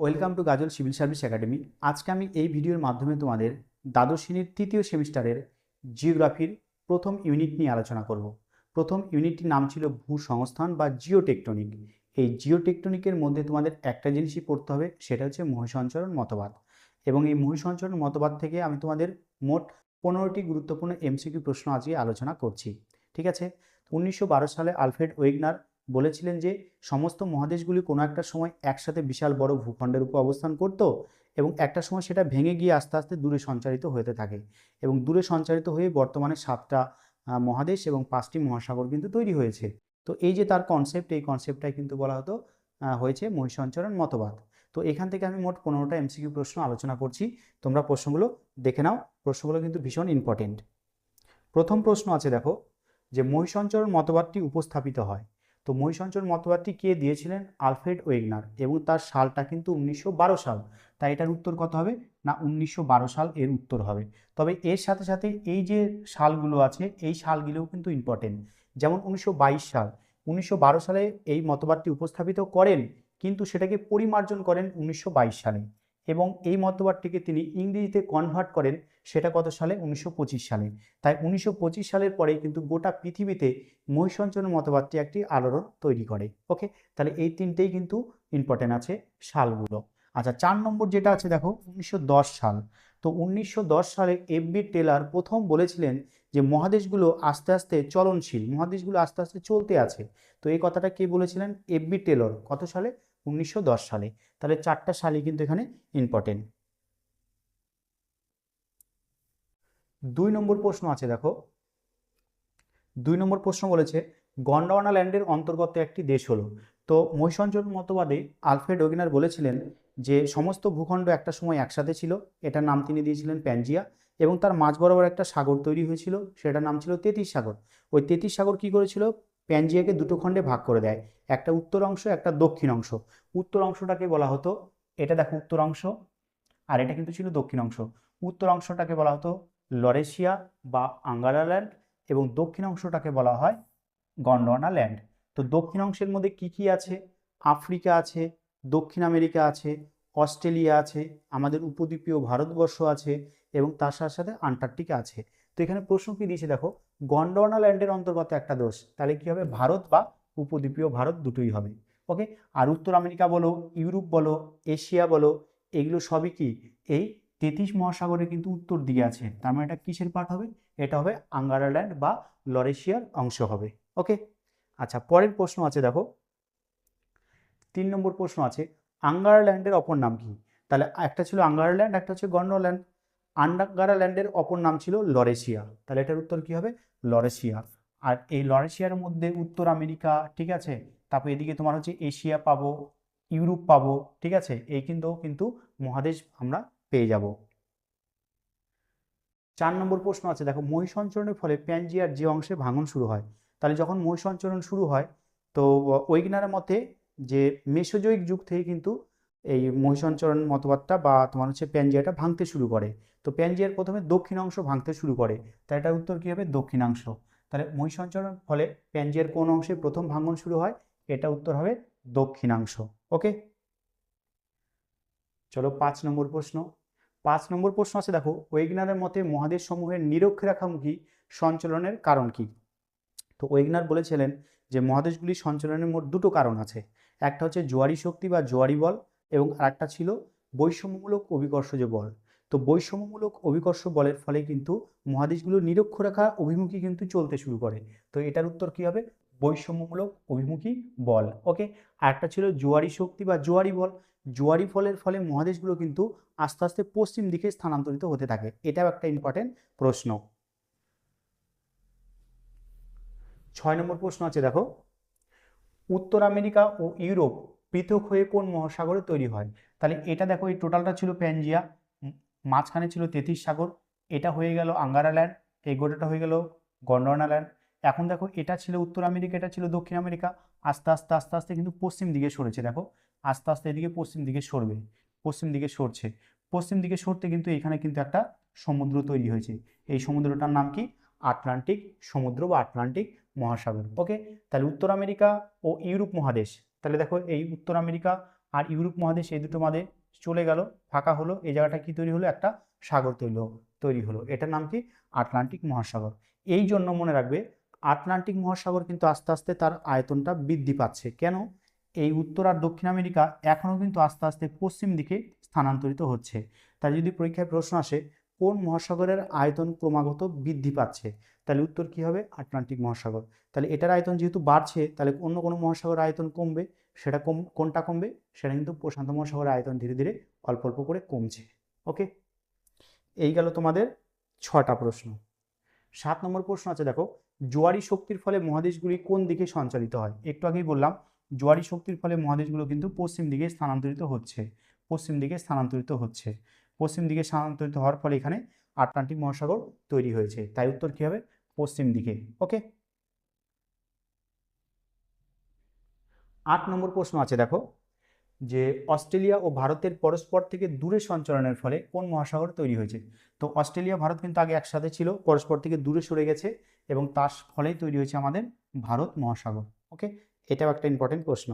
Welcome to Ghazal civil service academy. আজকে আমি এই ভিডিওর মাধ্যমে তোমাদের দ্বাদশ শ্রেণির তৃতীয় সেমিস্টারের জিওগ্রাফির প্রথম ইউনিট নিয়ে আলোচনা করব। প্রথম ইউনিটটির নাম ছিল ভূসংস্থান বা জিওটেকটনিক। এই জিওটেকটনিকের মধ্যে তোমাদের একটা জিনিসই পড়তে হবে, সেটা হচ্ছে মহাসঞ্চরণ মতবাদ। এবং এই মহাসঞ্চরণ মতবাদ থেকে আমি তোমাদের মোট পনেরোটি গুরুত্বপূর্ণ এমসিকিউ প্রশ্ন আজকে আলোচনা করছি। ঠিক আছে? উনিশশো বারো সালে আলফ্রেড ওয়েগনার বলেছিলেন যে সমস্ত মহাদেশগুলি কোনো একটা সময় একসাথে বিশাল বড় ভূখণ্ডের উপর অবস্থান করত এবং একটা সময় সেটা ভেঙে গিয়ে আস্তে আস্তে দূরে সঞ্চারিত হতে থাকে এবং দূরে সঞ্চারিত হয়ে বর্তমানে সাতটা মহাদেশ এবং পাঁচটি মহাসাগর কিন্তু তৈরি হয়েছে। তো এই যে তার কনসেপ্ট এই কনসেপ্টটাই কিন্তু বলা হতো হয়েছে মহিষঞ্চরণ মতবাদ। তো এখান থেকে আমি মোট পনেরোটা এমসিকিউ প্রশ্ন আলোচনা করছি। তোমরা প্রশ্নগুলো দেখে নাও, প্রশ্নগুলো কিন্তু ভীষণ ইম্পর্টেন্ট প্রথম প্রশ্ন আছে দেখো, যে মহিষঞ্চরণ মতবাদটি উপস্থাপিত হয়। তো মহিষঞ্চরণ মতবাদটি কে দিয়েছিলেন? Alfred Wegener. এবং তার সালটা কিন্তু উনিশশো বারো সাল। তাই এটার উত্তর কত হবে? না, উনিশশো বারো সাল এর উত্তর হবে। তবে এর সাথে সাথে এই যে সালগুলো আছে, এই সালগুলোও কিন্তু ইম্পর্টেন্ট যেমন উনিশশো বাইশ সাল। উনিশশো বারো সালে এই মতবাদটি উপস্থাপিত করেন, কিন্তু সেটাকে পরিমার্জন করেন উনিশশো বাইশ সালে। এবং এই মতবাদটিকে তিনি ইংরেজিতে কনভার্ট করেন সেটা কত সালে? উনিশশো পঁচিশ সালে। তাই উনিশশো পঁচিশ সালের পরে কিন্তু গোটা পৃথিবীতে মহিষঞ্চরণ মতবাদটি একটি আলোড়ন তৈরি করে। ওকে? তাহলে এই তিনটেই কিন্তু ইম্পর্টেন্ট আছে সালগুলো। আচ্ছা চার নম্বর যেটা আছে দেখো, উনিশশো দশ সাল। তো উনিশশো দশ সালে এফবি টেলার প্রথম বলেছিলেন যে মহাদেশগুলো আস্তে আস্তে চলনশীল, মহাদেশগুলো আস্তে আস্তে চলতে আছে। তো এই কথাটা কে বলেছিলেন? এফবি টেলর কত সালে? উনিশশো দশ সালে। তাহলে চারটা সালই কিন্তু এখানে ইম্পর্টেন্ট দুই নম্বর প্রশ্ন আছে, দেখো। দুই নম্বর প্রশ্ন বলেছে, গন্ডওয়ানা ল্যান্ডের অন্তর্গত একটি দেশ হলো। তো মহিষঞ্চরণ মতবাদে আলফ্রেড ওগিনার বলেছিলেন যে, সমস্ত ভূখণ্ড একটা সময় একসাথে ছিল, এটার নাম তিনি দিয়েছিলেন প্যানজিয়া, এবং তার মাঝ বরাবর একটা সাগর তৈরি হয়েছিল, সেটার নাম ছিল তেতিস সাগর। ওই তেতিস সাগর কি করেছিল? প্যানজিয়াকে দুটো খণ্ডে ভাগ করে দেয়, একটা উত্তর অংশ, একটা দক্ষিণ অংশ। উত্তর অংশটাকে বলা হতো, এটা দেখো উত্তর অংশ, আর এটা কিন্তু ছিল দক্ষিণ অংশ। উত্তর অংশটাকে বলা হতো লরেশিয়া বা আঙ্গারা ল্যান্ড এবং দক্ষিণ অংশটাকে বলা হয় গন্ডোয়ানা ল্যান্ড তো দক্ষিণ অংশের মধ্যে কি কি আছে? আফ্রিকা আছে, দক্ষিণ আমেরিকা আছে, অস্ট্রেলিয়া আছে, আমাদের উপদ্বীপীয় ভারতবর্ষ আছে এবং তার সাথে সাথে আন্টার্কটিকা আছে। তো এখানে প্রশ্ন কি দিয়েছে দেখো গন্ডোয়ানা ল্যান্ডের অন্তর্গত একটা দোষ তাহলে কি হবে? ভারত বা উপদ্বীপীয় ভারত দুটোই হবে। ওকে? আর উত্তর আমেরিকা বলো, ইউরোপ বলো, এশিয়া বলো, এগুলো সবই কি? এই তেতিস মহাসাগরে কিন্তু উত্তর দিকে আছে। তার মানে এটা কিসের পার্ট হবে? এটা হবে আঙ্গারাল্যান্ড বা লরেশিয়ার অংশ হবে। ওকে আচ্ছা পরের প্রশ্ন আছে দেখো। তিন নম্বর প্রশ্ন আছে, আঙ্গারাল্যান্ডের অপর নাম কি? তাহলে একটা ছিল আঙ্গারাল্যান্ড, একটা হচ্ছে গন্ডোল্যান্ড আন্ডাঙ্গারা ল্যান্ডের অপর নাম ছিল লরেশিয়া। তাহলে এটার উত্তর কি হবে? লরেশিয়া। আর এই লরেশিয়ার মধ্যে উত্তর আমেরিকা, ঠিক আছে? তারপর এদিকে তোমার হচ্ছে এশিয়া পাবো, ইউরোপ পাবো, ঠিক আছে? এই কিন্তু কিন্তু মহাদেশ আমরা পেয়ে যাব। চার নম্বর প্রশ্ন আছে, দেখো মহি সঞ্চরণের ফলে প্যানজিয়ার যে অংশে ভাঙন শুরু হয়, তাহলে যখন মহি সঞ্চরণ শুরু হয়, তো ওইগনারের মতে যে মেসোজয়িক যুগ থেকে কিন্তু এই মহিষঞ্চরণ মতবাদটা বা তোমার হচ্ছে প্যানজিয়াটা ভাঙতে শুরু করে। তো প্যানজিয়ার প্রথমে দক্ষিণ অংশ ভাঙতে শুরু করে তাই এটার উত্তর কী হবে? দক্ষিণাংশ। তাহলে মহিষঞ্চরণ ফলে প্যানজিয়ার কোন অংশে প্রথম ভাঙন শুরু হয়? এটা উত্তর হবে দক্ষিণাংশ। ওকে? চলো, পাঁচ নম্বর প্রশ্ন। পাঁচ নম্বর প্রশ্ন আছে, দেখো, ওয়েগনারের মতে মহাদেশ সমূহের নিরক্ষরেখামুখী সঞ্চলনের কারণ কি? তো ওয়েগনার বলেছিলেন যে মহাদেশগুলি সঞ্চলনের মোট দুটো কারণ আছে। একটা হচ্ছে জোয়ারি শক্তি বা জোয়ারি বল এবং আরেকটা ছিল বৈষম্যমূলক অভিকর্ষজ বল। তো বৈষম্যমূলক অভিকর্ষ বলের ফলে কিন্তু মহাদেশগুলো নিরক্ষরেখা অভিমুখী কিন্তু চলতে শুরু করে। তো এটার উত্তর কি হবে? বৈষম্যমূলক অভিমুখী বল। ওকে, আরেকটা ছিল জোয়ারি শক্তি বা জোয়ারি বল। জোয়ারি ফলের ফলে মহাদেশগুলো কিন্তু আস্তে আস্তে পশ্চিম দিকে স্থানান্তরিত হতে থাকে। এটাও একটা ইম্পর্টেন্ট প্রশ্ন। ছয় নম্বর প্রশ্ন আছে, দেখো। উত্তর আমেরিকা ও ইউরোপ পৃথক হয়ে কোন মহাসাগরে তৈরি হয়? তাহলে এটা দেখো, এই টোটালটা ছিল প্যানজিয়া মাঝখানে ছিল তেতিস সাগর, এটা হয়ে গেল আঙ্গারা ল্যান্ড, এই গোটাটা হয়ে গেল গন্ডোয়ানা ল্যান্ড। এখন দেখো, এটা ছিল উত্তর আমেরিকা, এটা ছিল দক্ষিণ আমেরিকা, আস্তে আস্তে আস্তে আস্তে কিন্তু পশ্চিম দিকে সরেছে, দেখো। আস্তে আস্তে এদিকে পশ্চিম দিকে সরবে, পশ্চিম দিকে সরছে। পশ্চিম দিকে সরতে কিন্তু এখানে কিন্তু একটা সমুদ্র তৈরি হয়েছে। এই সমুদ্রটার নাম কি? আটলান্টিক সমুদ্র বা আটলান্টিক মহাসাগর। ওকে, তাহলে উত্তর আমেরিকা ও ইউরোপ মহাদেশ। তাহলে দেখো এই উত্তর আমেরিকা আর ইউরোপ মহাদেশ এই দুটো মাদে চলে গেল, ফাঁকা হলো। এই জায়গাটা কি তৈরি হলো? একটা সাগর তৈরি তৈরি হলো। এটার নাম কি? আটলান্টিক মহাসাগর। এই জন্য মনে রাখবে, আটলান্টিক মহাসাগর কিন্তু আস্তে আস্তে তার আয়তনটা বৃদ্ধি পাচ্ছে। কেন? এই উত্তর আর দক্ষিণ আমেরিকা এখনও কিন্তু আস্তে আস্তে পশ্চিম দিকে স্থানান্তরিত হচ্ছে। তাই যদি পরীক্ষায় প্রশ্ন আসে, কোন মহাসাগরের আয়তন ক্রমাগত বৃদ্ধি পাচ্ছে? তাহলে উত্তর কি হবে? আটলান্টিক মহাসাগর। তাহলে এটার আয়তন যেহেতু বাড়ছে, তাহলে অন্য কোনো মহাসাগরের আয়তন কমবে, সেটা কম, কোনটা কমবে? সেটা কিন্তু প্রশান্ত মহাসাগরের আয়তন ধীরে ধীরে অল্প অল্প করে কমছে। ওকে? এই গেল তোমাদের ছটা প্রশ্ন। সাত নম্বর প্রশ্ন আছে, দেখো, জোয়ারি শক্তির ফলে মহাদেশগুলি কোন দিকে সঞ্চালিত হয়? একটু আগেই বললাম জোয়ারি শক্তির ফলে মহাদেশগুলো কিন্তু পশ্চিম দিকে স্থানান্তরিত হচ্ছে, পশ্চিম দিকে স্থানান্তরিত হচ্ছে। পশ্চিম দিকে স্থানান্তরিত হওয়ার ফলে এখানে আটলান্টিক মহাসাগর তৈরি হয়েছে। তাই উত্তর কী হবে? পশ্চিম দিকে। ওকে? আট নম্বর প্রশ্ন আছে, দেখো। যে অস্ট্রেলিয়া ও ভারতের পরস্পর থেকে দূরে সঞ্চালনের ফলে কোন মহাসাগর তৈরি হয়েছে? তো অস্ট্রেলিয়া, ভারত কিন্তু আগে একসাথে ছিল, পরস্পর থেকে দূরে সরে গেছে এবং তার ফলেই তৈরি হয়েছে আমাদের ভারত মহাসাগর। ওকে? এটাও একটা ইম্পর্টেন্ট প্রশ্ন।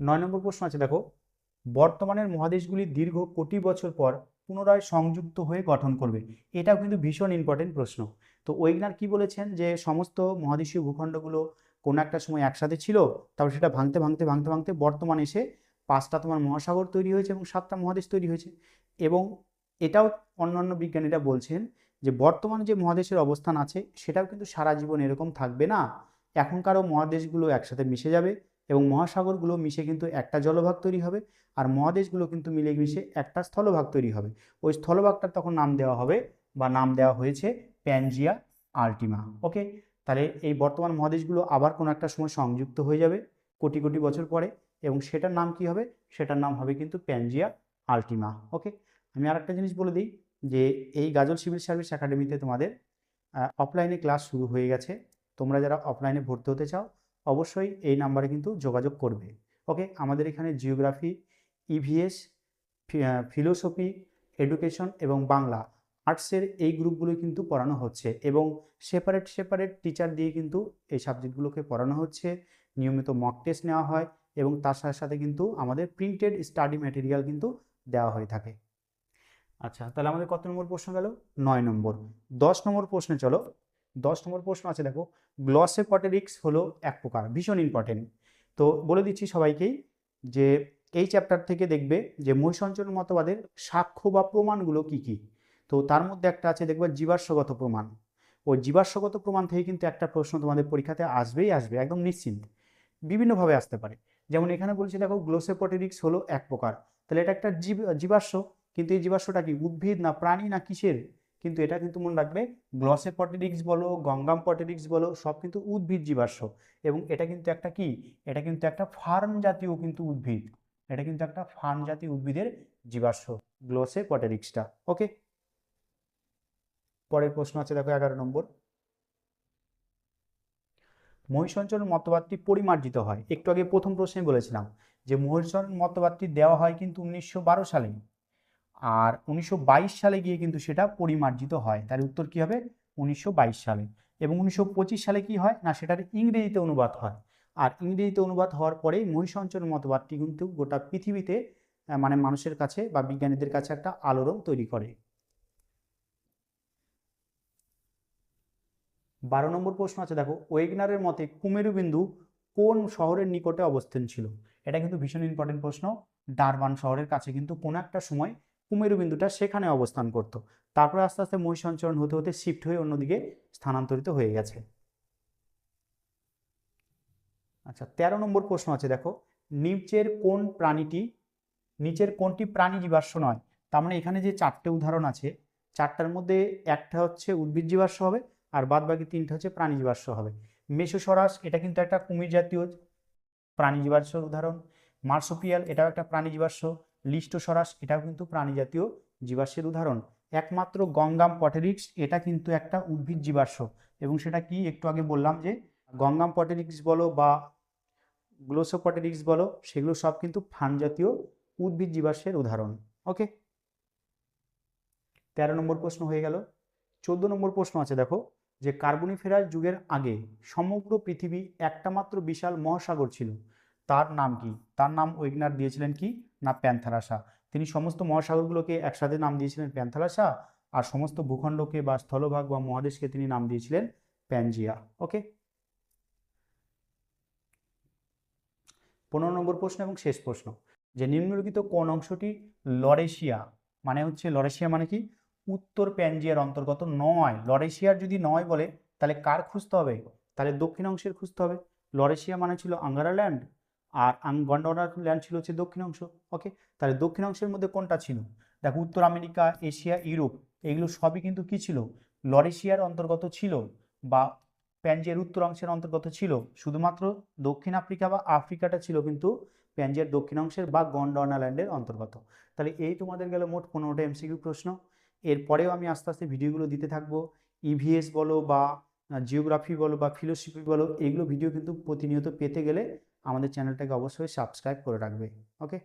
নয় নম্বর প্রশ্ন আছে, দেখো, বর্তমানের মহাদেশগুলি দীর্ঘ কোটি বছর পর পুনরায় সংযুক্ত হয়ে গঠন করবে। এটাও কিন্তু ভীষণ ইম্পর্টেন্ট প্রশ্ন। তো ওইগনার কি বলেছেন যে, সমস্ত মহাদেশীয় ভূখণ্ডগুলো কোনো একটা সময় একসাথে ছিল, তারপর সেটা ভাঙতে ভাঙতে ভাঙতে ভাঙতে বর্তমান এসে পাঁচটা তোমার মহাসাগর তৈরি হয়েছে এবং সাতটা মহাদেশ তৈরি হয়েছে। এবং এটাও অন্যান্য বিজ্ঞানীরা বলছেন যে বর্তমানে যে মহাদেশের অবস্থান আছে, সেটাও কিন্তু সারা জীবন এরকম থাকবে না। এখনকারও মহাদেশগুলো একসাথে মিশে যাবে এবং মহাসাগরগুলো মিশে কিন্তু একটা জলভাগ তৈরি হবে আর মহাদেশগুলো কিন্তু মিলে মিশে একটা স্থলভাগ তৈরি হবে। ওই স্থলভাগটার তখন নাম দেওয়া হবে বা নাম দেওয়া হয়েছে প্যানজিয়া আল্টিমা। ওকে? তাহলে এই বর্তমান মহাদেশগুলো আবার কোনো একটা সময় সংযুক্ত হয়ে যাবে কোটি কোটি বছর পরে এবং সেটার নাম কি হবে? সেটার নাম হবে কিন্তু প্যানজিয়া আল্টিমা। ওকে? আমি আর একটা জিনিস বলে দিই যে এই গাজল সিভিল সার্ভিস একাডেমিতে তোমাদের অফলাইনে ক্লাস শুরু হয়ে গেছে। তোমরা যারা অফলাইনে ভর্তি হতে চাও, অবশ্যই এই নাম্বারে কিন্তু যোগাযোগ করবে। ওকে? আমাদের এখানে জিওগ্রাফি ইভিএস ফিলোসফি এডুকেশন এবং বাংলা আর্টসের এই গ্রুপগুলো কিন্তু পড়ানো হচ্ছে এবং সেপারেট সেপারেট টিচার দিয়ে কিন্তু এই সাবজেক্টগুলোকে পড়ানো হচ্ছে। নিয়মিত মক টেস্ট নেওয়া হয় এবং তার সাথে সাথে কিন্তু আমাদের প্রিন্টেড স্টাডি ম্যাটেরিয়াল কিন্তু দেওয়া হয়ে থাকে। আচ্ছা তাহলে আমাদের কত নম্বর প্রশ্ন গেল? নয় নম্বর। দশ নম্বর প্রশ্নে চলো। দশ নম্বর প্রশ্ন আছে, দেখো। গ্লসেপটেরিক্স হলো এক প্রকার, ভীষণ ইম্পর্টেন্ট তো বলে দিচ্ছি সবাইকেই যে এই চ্যাপ্টার থেকে দেখবে যে মহিষঞ্চল মতবাদের সাক্ষ্য বা প্রমাণগুলো কি কি। তো তার মধ্যে একটা আছে, দেখবে জীবাশ্মগত প্রমাণ। ওই জীবাশ্মগত প্রমাণ থেকে কিন্তু একটা প্রশ্ন তোমাদের পরীক্ষাতে আসবেই আসবে, একদম নিশ্চিন্ত। বিভিন্নভাবে আসতে পারে। যেমন এখানে বলছি, দেখো গ্লোসেপটেরিক্স হলো এক প্রকার। তাহলে এটা একটা জীব, জীবাশ্ম কিন্তু এই জীবাশ্মটা কি? উদ্ভিদ না প্রাণী না কিসের? কিন্তু এটা কিন্তু মনে রাখবে গ্লসেপটেরিক্স বলো, গঙ্গাম পটেরিক্স বলো, সব কিন্তু উদ্ভিদ জীবাশ্ম। এবং এটা কিন্তু একটা কি? এটা কিন্তু একটা ফার্ম জাতীয় কিন্তু উদ্ভিদ। এটা কিন্তু একটা ফার্ম জাতীয় উদ্ভিদের জীবাশ্ম গ্লোসেপটেরিক্সটা ওকে? পরের প্রশ্ন আছে, দেখো এগারো নম্বর। মহিষঞ্চল মতবাদটি পরিমার্জিত হয়। একটু আগে প্রথম প্রশ্নে বলেছিলাম যে মহিষঞ্চল মতবাদটি দেওয়া হয় কিন্তু উনিশশো বারো সালে। আর উনিশশো বাইশ সালে গিয়ে কিন্তু সেটা পরিমার্জিত হয়। তার উত্তর কি হবে? উনিশশো বাইশ সালে। এবং উনিশশো পঁচিশ সালে কি হয়? না, সেটার ইংরেজিতে অনুবাদ হয়। আর ইংরেজিতে অনুবাদ হওয়ার পরেই মহিষঞ্চল মতবাদটি কিন্তু গোটা পৃথিবীতে মানে মানুষের কাছে বা বিজ্ঞানীদের কাছে একটা আলোড়ন তৈরি করে। বারো নম্বর প্রশ্ন আছে, দেখো, ওয়েগনারের মতে কুমেরু বিন্দু কোন শহরের নিকটে অবস্থান ছিল? এটা কিন্তু ভীষণ ইম্পর্টেন্ট প্রশ্ন। ডারবান শহরের কাছে কিন্তু কোনো একটা সময় কুমেরু বিন্দুটা সেখানে অবস্থান করত। তারপরে আস্তে আস্তে মহিষঞ্চরণ হতে হতে শিফট হয়ে অন্যদিকে স্থানান্তরিত হয়ে গেছে। আচ্ছা তেরো নম্বর প্রশ্ন আছে, দেখো। নিচের কোন প্রাণীটি, নিচের কোনটি প্রাণী জীবাশ্ম নয়? তার মানে এখানে যে চারটে উদাহরণ আছে, চারটার মধ্যে একটা হচ্ছে উদ্ভিদ জীবাশ্ম হবে আর বাদ বাকি তিনটে হচ্ছে প্রাণী জীবাশ্ম হবে। মেসোসরাস, এটা কিন্তু একটা কুমির জাতীয় প্রাণী জীবাশ্মর উদাহরণ। মার্সোপিয়াল, এটাও একটা প্রাণী জীবাশ্ম। লিস্টোসরাস এটাও কিন্তু প্রাণী জাতীয় জীবাশ্মের উদাহরণ। একমাত্র গঙ্গাম পটেরিক্স, এটা কিন্তু একটা উদ্ভিদ জীবাশ্ম। এবং সেটা কি? একটু আগে বললাম যে, গঙ্গাম পটেরিক্স বলো বা গ্লোসোপটেরিক্স বলো, সেগুলো সব কিন্তু ফান জাতীয় উদ্ভিদ জীবাশ্মের উদাহরণ। ওকে? তেরো নম্বর প্রশ্ন হয়ে গেল। চোদ্দ নম্বর প্রশ্ন আছে, দেখো, যে কার্বনিফেরাস যুগের আগে সমগ্র পৃথিবী একটা মাত্র বিশাল মহাসাগর ছিল। তার নাম কি? তার নাম ওয়েগনার দিয়েছিলেন কি? না, প্যান্থারাসা। তিনি সমস্ত মহাসাগরগুলোকে একসাথে নাম দিয়েছিলেন প্যান্থারাসা আর সমস্ত ভূখণ্ডকে বা স্থলভাগ বা মহাদেশকে তিনি নাম দিয়েছিলেন প্যানজিয়া। ওকে পনেরো নম্বর প্রশ্ন এবং শেষ প্রশ্ন। যে নিম্নলিখিত কোন অংশটি লরেশিয়া মানে হচ্ছে লরেশিয়া মানে কি? উত্তর প্যানজিয়ার অন্তর্গত নয়। লরেশিয়ার যদি নয় বলে, তাহলে কার খুঁজতে হবে? তাহলে দক্ষিণ অংশের খুঁজতে হবে। লরেশিয়া মানে ছিল আঙ্গারা ল্যান্ড আর গন্ডোয়ানা ল্যান্ড ছিল হচ্ছে দক্ষিণ অংশ ওকে তাহলে দক্ষিণ অংশের মধ্যে কোনটা ছিল? দেখো উত্তর আমেরিকা, এশিয়া, ইউরোপ, এগুলো সবই কিন্তু কি ছিল? লরেশিয়ার অন্তর্গত ছিল বা প্যানজিয়ার উত্তর অংশের অন্তর্গত ছিল। শুধুমাত্র দক্ষিণ আফ্রিকা বা আফ্রিকাটা ছিল কিন্তু প্যানজিয়ার দক্ষিণ অংশের বা গন্ডোয়ানা ল্যান্ডের অন্তর্গত। তাহলে এই তোমাদের গেল মোট পনেরোটা এমসিকিউ প্রশ্ন। এরপরেও আমি আস্তে আস্তে ভিডিওগুলো দিতে থাকব। ইভিএস বলো বা জিওগ্রাফি বলো বা ফিলোসফি বলো, এগুলো ভিডিও কিন্তু প্রতিনিয়ত পেতে গেলে আমাদের চ্যানেলটাকে অবশ্যই সাবস্ক্রাইব করে রাখবে ওকে